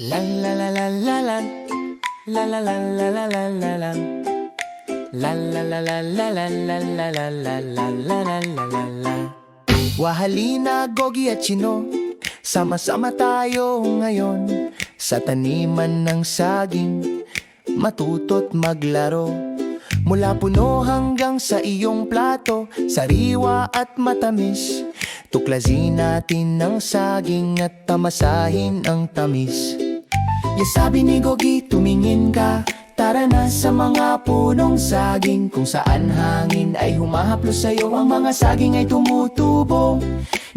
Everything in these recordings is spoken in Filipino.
La la la la la la La la la la la la la la La la la la la la la la la la la la la la la la Wahalina, Gogi at Chino Sama-sama tayo ngayon Sa taniman ng saging Matuto't maglaro Mula puno hanggang sa iyong plato Sariwa at matamis Tuklasin natin ang saging at tamasahin ang tamis Ya sabi ni Gogi, tumingin ka. Tara na sa mga punong saging. Kung saan hangin ay humahaplos sa'yo Ang mga saging ay tumutubo.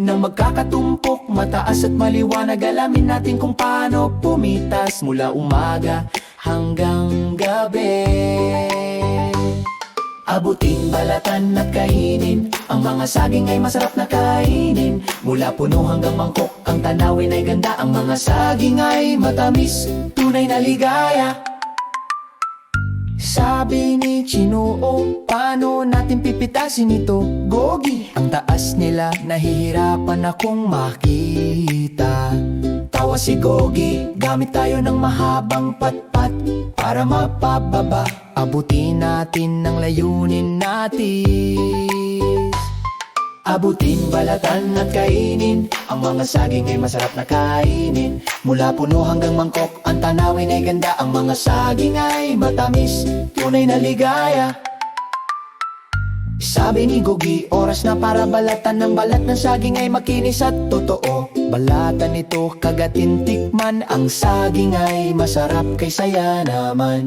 Nang magkakatumpok, mataas at maliwanag Alamin natin kung paano pumitas Mula umaga hanggang gabi Abutin, balatan at kainin. Ang mga saging ay masarap na kainin. Mula puno hanggang mangkok Ang tanawin ay ganda. Ang mga saging ay matamis Tunay na ligaya. Sabi ni Chinoo Paano natin pipitasin ito? Gogi? Ang taas nila Nahihirapan akong makita. Tawa si Gogi Gamit tayo ng mahabang patpat Para mapababa Abutin natin ang layunin natin. Abutin, balatan at kainin Ang mga saging ay masarap na kainin. Mula puno hanggang mangkok Ang tanawin ay ganda. Ang mga saging ay matamis Tunay na ligaya. Sabi ni Gogi, oras na para balatan. Ng balat ng saging ay makinis at totoo. Balatan ito kagatin tikman Ang saging ay masarap kay saya naman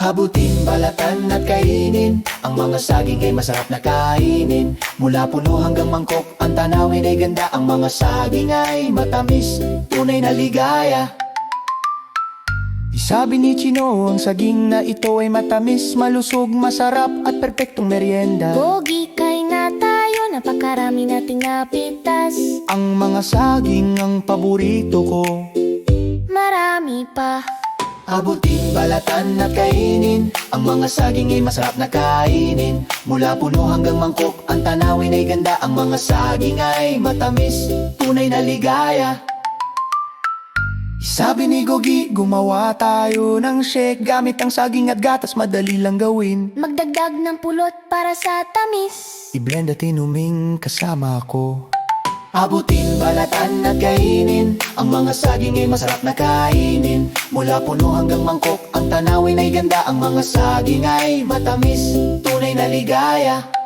Habutin, balatan at kainin. Ang mga saging ay masarap na kainin. Mula puno hanggang mangkok Ang tanawin ay ganda. Ang mga saging ay matamis Tunay na ligaya. Sabi ni Chino, ang saging na ito ay matamis, malusog, masarap at perpektong merienda. Gogi, kain na tayo, napakarami nating napitas Ang mga saging ang paborito ko. Marami pa Abutin, balatan at kainin. Ang mga saging ay masarap na kainin. Mula puno hanggang mangkok Ang tanawin ay ganda. Ang mga saging ay matamis Tunay na ligaya. Sabi ni Gogi, gumawa tayo ng shake. Gamit ang saging at gatas, madali lang gawin. Magdagdag ng pulot para sa tamis. I-blend at inuming kasama ko Abutin, balatan at kainin. Ang mga saging ay masarap na kainin. Mula puno hanggang mangkok Ang tanawin ay ganda. Ang mga saging ay matamis Tunay na ligaya